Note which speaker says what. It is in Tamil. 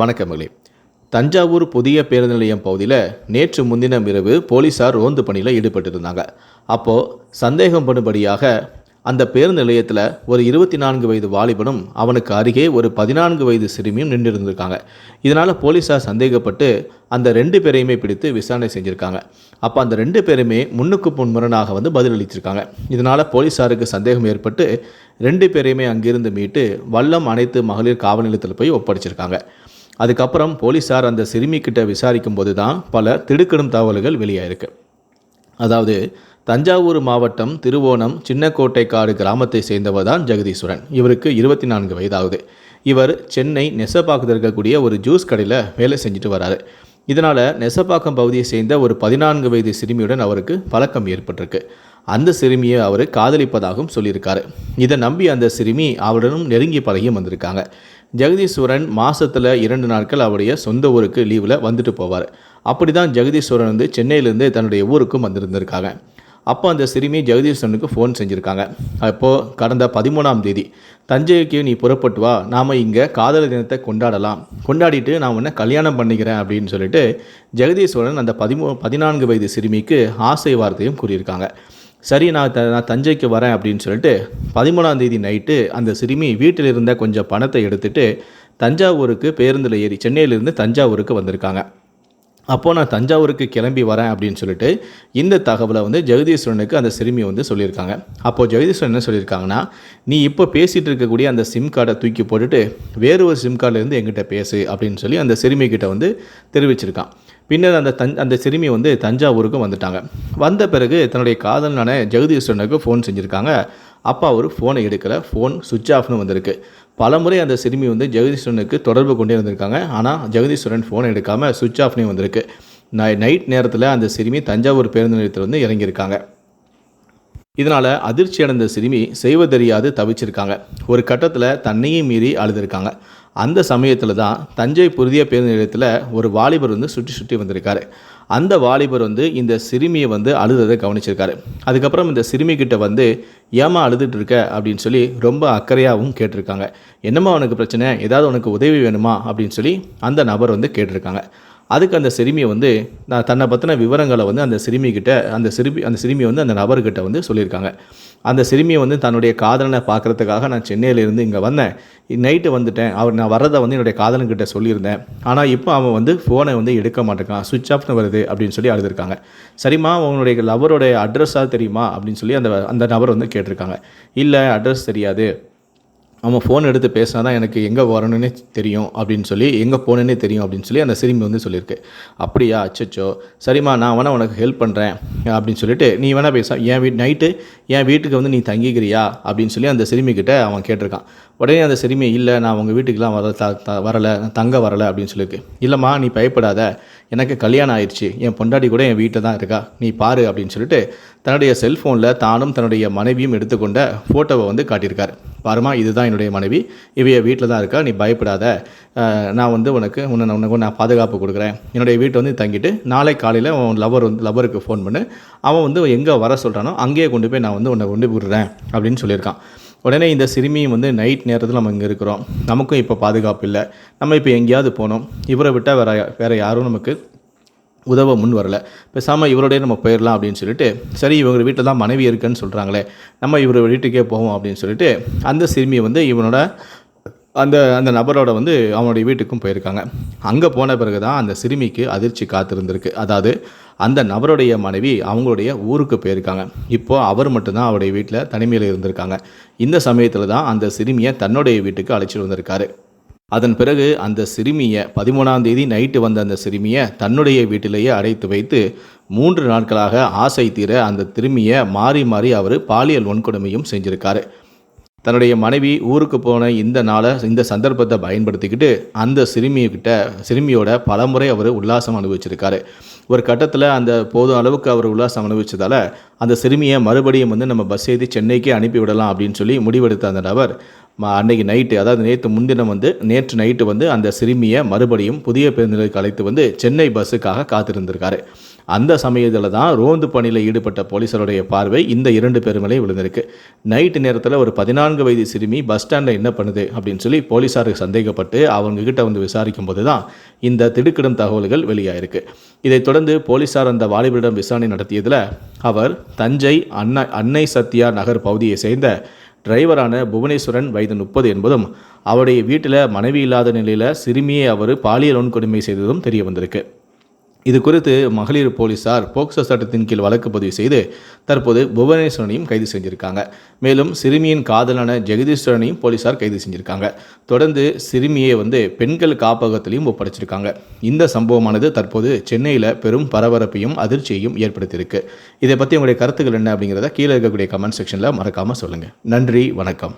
Speaker 1: வணக்கமகளே தஞ்சாவூர் புதிய பேருந்து நிலையம் பகுதியில் நேற்று முன்தினம் இரவு போலீஸார் ரோந்து பணியில் ஈடுபட்டிருந்தாங்க. அப்போது சந்தேகம் படும்படியாக அந்த பேருந்து நிலையத்தில் ஒரு இருபத்தி நான்கு வயது வாலிபனும் அவனுக்கு அருகே ஒரு பதினான்கு வயது சிறுமியும் நின்று இருந்திருக்காங்க இதனால் போலீஸார் சந்தேகப்பட்டு அந்த ரெண்டு பேரையுமே பிடித்து விசாரணை செஞ்சுருக்காங்க. அப்போ அந்த ரெண்டு பேருமே முன்னுக்கு முன் முரணாக வந்து பதிலளிச்சிருக்காங்க. இதனால் போலீஸாருக்கு சந்தேகம் ஏற்பட்டு ரெண்டு பேரையுமே அங்கிருந்து மீட்டு வல்லம் அனைத்து மகளிர் காவல் நிலையத்தில் போய் ஒப்படைச்சிருக்காங்க. அதுக்கப்புறம் போலீஸார் அந்த சிறுமிக்கிட்ட விசாரிக்கும் போது தான் பல திடுக்கிடும் தகவல்கள் வெளியாயிருக்கு. அதாவது தஞ்சாவூர் மாவட்டம் திருவோணம் சின்னக்கோட்டைக்காடு கிராமத்தை சேர்ந்தவர் தான் ஜெகதீஸ்வரன். இவருக்கு இருபத்தி நான்கு வயதாகுது. இவர் சென்னை நெசப்பாக்கத்தில் இருக்கக்கூடிய ஒரு ஜூஸ் கடையில் வேலை செஞ்சுட்டு வராரு. இதனால் நெசப்பாக்கம் பகுதியை சேர்ந்த ஒரு பதினான்கு வயது சிறுமியுடன் அவருக்கு பழக்கம் ஏற்பட்டிருக்கு. அந்த சிறுமியை அவர் காதலிப்பதாகவும் சொல்லியிருக்காரு. இதை நம்பி அந்த சிறுமி அவருடனும் நெருங்கி பழகியும் வந்திருக்காங்க. ஜெகதீஸ்வரன் மாதத்தில் இரண்டு நாட்கள் அவருடைய சொந்த ஊருக்கு லீவில் வந்துட்டு போவார். அப்படி தான் ஜெகதீஸ்வரன் வந்து சென்னையிலேருந்து தன்னுடைய ஊருக்கும் வந்திருந்திருக்காங்க. அப்போ அந்த சிறுமி ஜெகதீஸ்வரனுக்கு ஃபோன் செஞ்சுருக்காங்க. அப்போது கடந்த பதிமூணாம் தேதி தஞ்சைக்கு நீ புறப்பட்டு வா நாம் இங்கே காதலர் தினத்தை கொண்டாடலாம். கொண்டாடிட்டு நான் உன்னை கல்யாணம் பண்ணிக்கிறேன் அப்படின்னு சொல்லிட்டு ஜெகதீஸ்வரன் அந்த பதிமூ பதினான்கு வயது சிறுமிக்கு ஆசை வார்த்தையும் கூறியிருக்காங்க. சரி நான் த நான் தஞ்சைக்கு வரேன் அப்படின்னு சொல்லிட்டு பதிமூணாம் தேதி நைட்டு அந்த சிறுமி வீட்டில் இருந்த கொஞ்சம் பணத்தை எடுத்துகிட்டு தஞ்சாவூருக்கு பேருந்தில் ஏறி சென்னையிலேருந்து தஞ்சாவூருக்கு வந்திருக்காங்க. அப்போது நான் தஞ்சாவூருக்கு கிளம்பி வரேன் அப்படின்னு சொல்லிட்டு இந்த தகவலை வந்து ஜெகதீஸ்வரனுக்கு அந்த சிறுமி வந்து சொல்லியிருக்காங்க. அப்போது ஜெகதீஸ்வரன் என்ன சொல்லியிருக்காங்கன்னா நீ இப்போ பேசிகிட்டு இருக்கக்கூடிய அந்த சிம் கார்டை தூக்கி போட்டுட்டு வேறு ஒரு சிம் கார்டிலேருந்து எங்கிட்ட பேசு அப்படின்னு சொல்லி அந்த சிறுமிகிட்ட வந்து தெரிவிச்சிருக்கான். பின்னர் அந்த தன் அந்த சிறுமி வந்து தஞ்சாவூருக்கு வந்துட்டாங்க. வந்த பிறகு தன்னுடைய காதலனான ஜெகதீஸ்வரனுக்கு ஃபோன் செஞ்சுருக்காங்க. அப்பா ஒரு ஃபோனை எடுக்கல. ஃபோன் சுவிட்ச் ஆஃப்னு வந்திருக்கு. பலமுறை அந்த சிறுமி வந்து ஜெகதீஸ்வரனுக்கு தொடர்பு கொண்டே வந்திருக்காங்க ஆனால் ஜெகதீஸ்வரன் ஃபோனை எடுக்காமல் சுவிட்ச் ஆஃப்னே வந்திருக்கு. நை- நைட் நேரத்தில் அந்த சிறுமி தஞ்சாவூர் பேருந்து நிலையத்தில் வந்து இறங்கியிருக்காங்க. இதனால் அதிர்ச்சி அடைந்த சிறுமி செய்வதறியாது தவிச்சிருக்காங்க. ஒரு கட்டத்தில் தன்னையும் மீறி அழுதுருக்காங்க. அந்த சமயத்தில் தான் தஞ்சை புதிய பேருந்து நிலையத்தில் ஒரு வாலிபர் வந்து சுற்றி சுற்றி வந்திருக்காரு. அந்த வாலிபர் வந்து இந்த சிறுமியை வந்து அழுததை கவனிச்சிருக்காரு. அதுக்கப்புறம் இந்த சிறுமி கிட்ட வந்து ஏமா அழுதுட்டு இருக்க? அப்படின்னு சொல்லி ரொம்ப அக்கறையாகவும் கேட்டிருக்காங்க. என்னம்மா உனக்கு பிரச்சனை? ஏதாவது உனக்கு உதவி வேணுமா? அப்படின்னு சொல்லி அந்த நபர் வந்து கேட்டிருக்காங்க. அதுக்கு அந்த சிறுமியை வந்து நான் தன்னை பற்றின விவரங்களை வந்து அந்த சிறுமிகிட்ட அந்த சிறுமி அந்த சிறுமியை வந்து அந்த நபர்கிட்ட வந்து சொல்லியிருக்காங்க. அந்த சிறுமியை வந்து தன்னுடைய காதலனை பார்க்கறதுக்காக நான் சென்னையிலேருந்து இங்கே வந்தேன். நைட்டு வந்துட்டேன். அவர் நான் வர்றதை வந்து என்னுடைய காதலன்கிட்ட சொல்லியிருந்தேன். ஆனால் இப்போ அவன் வந்து ஃபோனை வந்து எடுக்க மாட்டேங்கான் சுவிட்ச் ஆஃப்னு வருது அப்படின்னு சொல்லி அழுதுருக்காங்க. சரிம்மா உங்களுடைய லவருடைய அட்ரஸாக தெரியுமா? அப்படின்னு சொல்லி அந்த அந்த நபர் வந்து கேட்டிருக்காங்க. இல்லை அட்ரஸ் தெரியாது. அவன் ஃபோன் எடுத்து பேசினா தான் எனக்கு எங்கே வரணும்னே தெரியும் அப்படின்னு சொல்லி எங்கே போகணுன்னே தெரியும் அப்படின்னு சொல்லி அந்த சிறுமி வந்து சொல்லியிருக்கு. அப்படியா அச்சச்சோ. சரிம்மா நான் வேணால் உனக்கு ஹெல்ப் பண்ணுறேன் அப்படின்னு சொல்லிட்டு நீ வேணால் பேச. என் வீட் நைட்டு என் வீட்டுக்கு வந்து நீ தங்கிக்கிறியா? அப்படின்னு சொல்லி அந்த சிறுமிக்கிட்ட அவன் கேட்டிருக்கான். உடனே அந்த சிறுமி இல்லை நான் உங்கள் வீட்டுக்கெலாம் வர த வரலை தங்க வரலை அப்படின்னு சொல்லியிருக்கு. இல்லைம்மா நீ பயப்படாத. எனக்கு கல்யாணம் ஆயிடுச்சு. என் பொண்டாட்டி கூட என் வீட்டில் தான் இருக்கா. நீ பாரு அப்படின்னு சொல்லிட்டு தன்னுடைய செல்ஃபோனில் தானும் தன்னுடைய மனைவியும் எடுத்துக்கொண்ட ஃபோட்டோவை வந்து காட்டியிருக்கார். பாருமா இதுதான் என்னுடைய மனைவி. இவைய வீட்டில் தான் இருக்கா நீ பயப்படாத. நான் வந்து உனக்கு உன்னை உனக்கு நான் பாதுகாப்பு கொடுக்குறேன். என்னுடைய வீட்டை வந்து தங்கிட்டு நாளை காலையில் உன் லவர் வந்து லவருக்கு ஃபோன் பண்ணு. அவன் வந்து எங்கே வர சொல்கிறானோ அங்கேயே கொண்டு போய் நான் வந்து உன்னை கொண்டு விடுறேன் அப்படின்னு சொல்லியிருக்கான். உடனே இந்த சிறுமியும் வந்து நைட் நேரத்தில் நம்ம இங்கே இருக்கிறோம். நமக்கும் இப்போ பாதுகாப்பு இல்லை. நம்ம இப்போ எங்கேயாவது போனோம். இவரை விட்டால் வேறு வேறு யாரும் நமக்கு உதவ முன் வரல. பேசாமல் இவரோடய நம்ம போயிடலாம் அப்படின்னு சொல்லிட்டு சரி இவங்க வீட்டில் தான் மனைவி இருக்குன்னு சொல்கிறாங்களே நம்ம இவர் வீட்டுக்கே போவோம் அப்படின்னு சொல்லிட்டு அந்த சிறுமியை வந்து இவனோட அந்த அந்த நபரோட வந்து அவனுடைய வீட்டுக்கும் போயிருக்காங்க. அங்கே போன பிறகு தான் அந்த சிறுமிக்கு அதிர்ச்சி காத்திருந்திருக்கு. அதாவது அந்த நபருடைய மனைவி அவங்களுடைய ஊருக்கு போயிருக்காங்க. இப்போது அவர் மட்டும்தான் அவருடைய வீட்டில் தனிமையில் இருந்திருக்காங்க. இந்த சமயத்தில் தான் அந்த சிறுமியை தன்னுடைய வீட்டுக்கு அழைச்சிட்டு வந்திருக்காரு. அதன் பிறகு அந்த சிறுமியை பதிமூணாம் தேதி நைட்டு வந்த அந்த சிறுமியை தன்னுடைய வீட்டிலேயே அடைத்து வைத்து மூன்று நாட்களாக ஆசை தீர அந்த திருமியை மாறி மாறி அவர் பாலியல் வன்கொடுமையும் செஞ்சிருக்காரு. தன்னுடைய மனைவி ஊருக்கு போன இந்த நாளை இந்த சந்தர்ப்பத்தை பயன்படுத்திக்கிட்டு அந்த சிறுமியக்கிட்ட சிறுமியோட பலமுறை அவர் உல்லாசம் அனுபவிச்சிருக்காரு. ஒரு கட்டத்தில் அந்த போதும் அளவுக்கு அவர் உல்லாசம் அனுபவிச்சதால் அந்த சிறுமியை மறுபடியும் வந்து நம்ம பஸ் ஏற்றி சென்னைக்கே அனுப்பி விடலாம் அப்படின்னு சொல்லி முடிவெடுத்த அந்த நபர் ம- அன்னைக்கு நைட்டு அதாவது நேற்று முன்தினம் வந்து நேற்று நைட்டு வந்து அந்த சிறுமியை மறுபடியும் புதிய பேருந்துகளுக்கு அழைத்து வந்து சென்னை பஸ்ஸுக்காக காத்திருந்திருக்காரு. அந்த சமயத்தில் தான் ரோந்து பணியில் ஈடுபட்ட போலீஸருடைய பார்வை இந்த இரண்டு பேர் மேலே விழுந்திருக்கு. நைட்டு நேரத்தில் ஒரு பதினான்கு வயது சிறுமி பஸ் ஸ்டாண்டில் என்ன பண்ணுது அப்படின்னு சொல்லி போலீஸாருக்கு சந்தேகப்பட்டு அவங்ககிட்ட வந்து விசாரிக்கும் போது தான் இந்த திடுக்கிடும் தகவல்கள் வெளியாயிருக்கு. இதைத் தொடர்ந்து போலீஸார் அந்த வாலிபரிடம் விசாரணை நடத்தியதில் அவர் தஞ்சை அன்னை அன்னை சத்யா நகர் பகுதியை சேர்ந்த டிரைவரான புவனேஸ்வரன் வயது முப்பது என்பதும் அவருடைய வீட்டில் மனைவி இல்லாத நிலையில் சிறுமியை அவர் பாலியல் வன்கொடுமை செய்ததும் தெரிய வந்திருக்கு. இது குறித்து மகளிர் போலீசார் போக்சோ சட்டத்தின் கீழ் வழக்கு பதிவு செய்து தற்போது புவனேஸ்வரனையும் கைது செஞ்சிருக்காங்க. மேலும் சிறுமியின் காதலான ஜெகதீஸ்வரனையும் போலீசார் கைது செஞ்சிருக்காங்க. தொடர்ந்து சிறுமியை வந்து பெண்கள் காப்பகத்திலையும் ஒப்படைச்சிருக்காங்க. இந்த சம்பவமானது தற்போது சென்னையில் பெரும் பரபரப்பையும் அதிர்ச்சியையும் ஏற்படுத்தியிருக்கு. இதை பற்றி உங்களுடைய கருத்துக்கள் என்ன அப்படிங்கிறத கீழே இருக்கக்கூடிய கமெண்ட் செக்ஷனில் மறக்காமல் சொல்லுங்கள் நன்றி வணக்கம்.